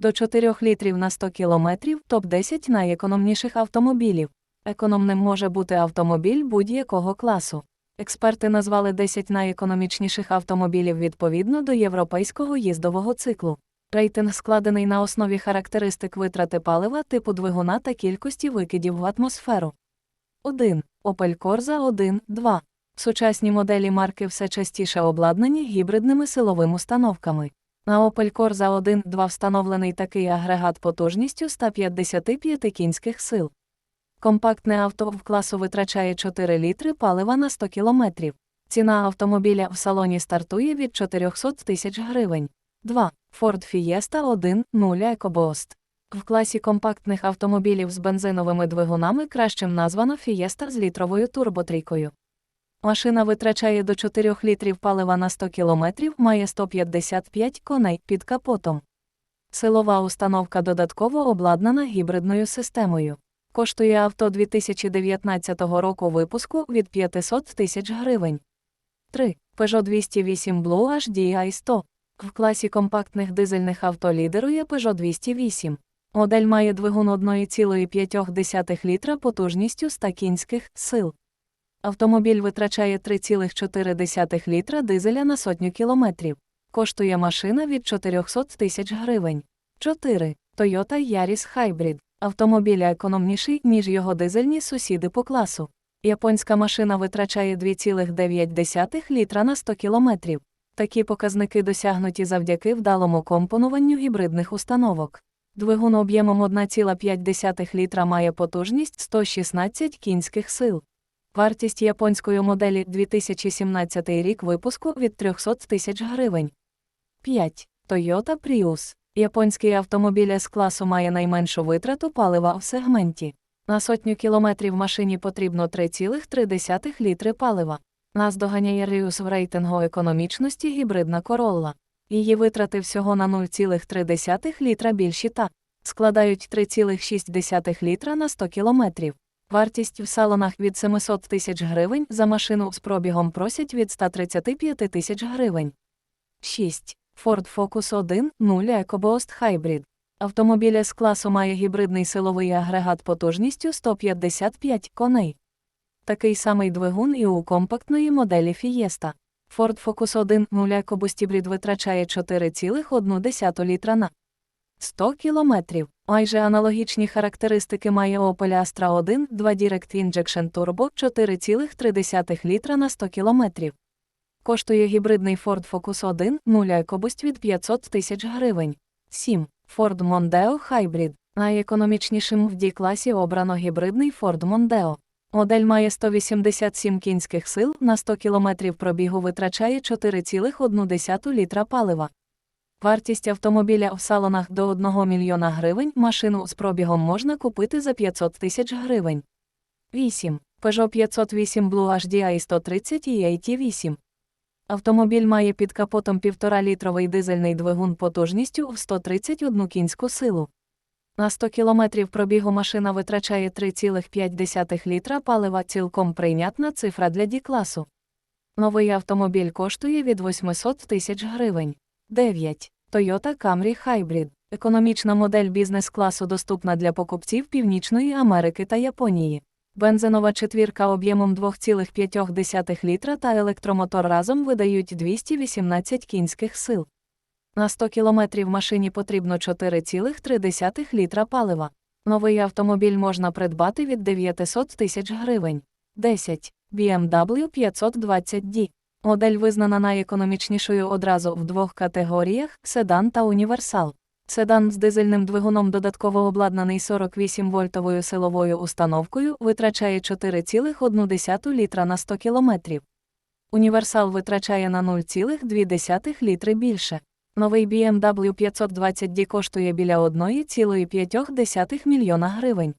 До 4 літрів на 100 кілометрів топ-10 найекономніших автомобілів. Економним може бути автомобіль будь-якого класу. Експерти назвали 10 найекономічніших автомобілів відповідно до європейського їздового циклу. Рейтинг складений на основі характеристик витрати палива, типу двигуна та кількості викидів в атмосферу. 1. Opel Corsa 1, 2. Сучасні моделі марки все частіше обладнані гібридними силовими установками. На Opel Corsa 1, 2 встановлений такий агрегат потужністю 155 кінських сил. Компактне авто в класу витрачає 4 літри палива на 100 кілометрів. Ціна автомобіля в салоні стартує від 400 тисяч гривень. 2. Ford Fiesta 1, 0 EcoBoost. В класі компактних автомобілів з бензиновими двигунами кращим названо Fiesta з літровою турботрійкою. Машина витрачає до 4 літрів палива на 100 км, має 155 коней під капотом. Силова установка додатково обладнана гібридною системою. Коштує авто 2019 року випуску від 500 тисяч гривень. 3. Peugeot 208 Blue HDI 100. В класі компактних дизельних авто лідерує Peugeot 208. Модель має двигун 1,5 літра потужністю 100 кінських сил. Автомобіль витрачає 3,4 літра дизеля на сотню кілометрів. Коштує машина від 400 тисяч гривень. 4. Toyota Yaris Hybrid. Автомобіль економніший, ніж його дизельні сусіди по класу. Японська машина витрачає 2,9 літра на 100 кілометрів. Такі показники досягнуті завдяки вдалому компонуванню гібридних установок. Двигун об'ємом 1,5 літра має потужність 116 кінських сил. Вартість японської моделі 2017 рік випуску від 300 тисяч гривень. 5. Toyota Prius. Японський автомобіль С-класу має найменшу витрату палива в сегменті. На сотню кілометрів машині потрібно 3,3 літри палива. Нас доганяє Rius в рейтингу економічності гібридна Corolla. Її витрати всього на 0,3 літра більші та складають 3,6 літра на 100 кілометрів. Вартість в салонах від 700 тисяч гривень за машину з пробігом просять від 135 тисяч гривень. 6. Ford Focus 1 0 EcoBoost Hybrid. Автомобіль з класу має гібридний силовий агрегат потужністю 155 коней. Такий самий двигун і у компактної моделі Fiesta. Ford Focus 1 0 EcoBoost Hybrid витрачає 4,1 літра на 100 кілометрів. Майже аналогічні характеристики має Opel Astra 1 2 Direct Injection Turbo 4,3 літра на 100 кілометрів. Коштує гібридний Ford Focus 1 0 EcoBoost від 500 тисяч гривень. 7. Ford Mondeo Hybrid. Найекономічнішим в D-класі обрано гібридний Ford Mondeo. Модель має 187 кінських сил, на 100 км пробігу витрачає 4,1 літра палива. Вартість автомобіля в салонах до 1 мільйона гривень машину з пробігом можна купити за 500 тисяч гривень. 8. Peugeot 508 Blue HDI 130 і AT8. Автомобіль має під капотом 1,5-літровий дизельний двигун потужністю в 131 кінську силу. На 100 км пробігу машина витрачає 3,5 літра палива цілком прийнятна цифра для D-класу. Новий автомобіль коштує від 800 тисяч гривень. 9. Toyota Camry Hybrid. Економічна модель бізнес-класу доступна для покупців Північної Америки та Японії. Бензинова четвірка об'ємом 2,5 літра та електромотор разом видають 218 кінських сил. На 100 кілометрів машині потрібно 4,3 літра палива. Новий автомобіль можна придбати від 900 тисяч гривень. 10. BMW 520D. Модель визнана найекономічнішою одразу в двох категоріях седан та універсал. Седан з дизельним двигуном додатково обладнаний 48-вольтовою силовою установкою витрачає 4,1 літра на 100 км. Універсал витрачає на 0,2 літри більше. Новий BMW 520D коштує біля 1,5 мільйона гривень.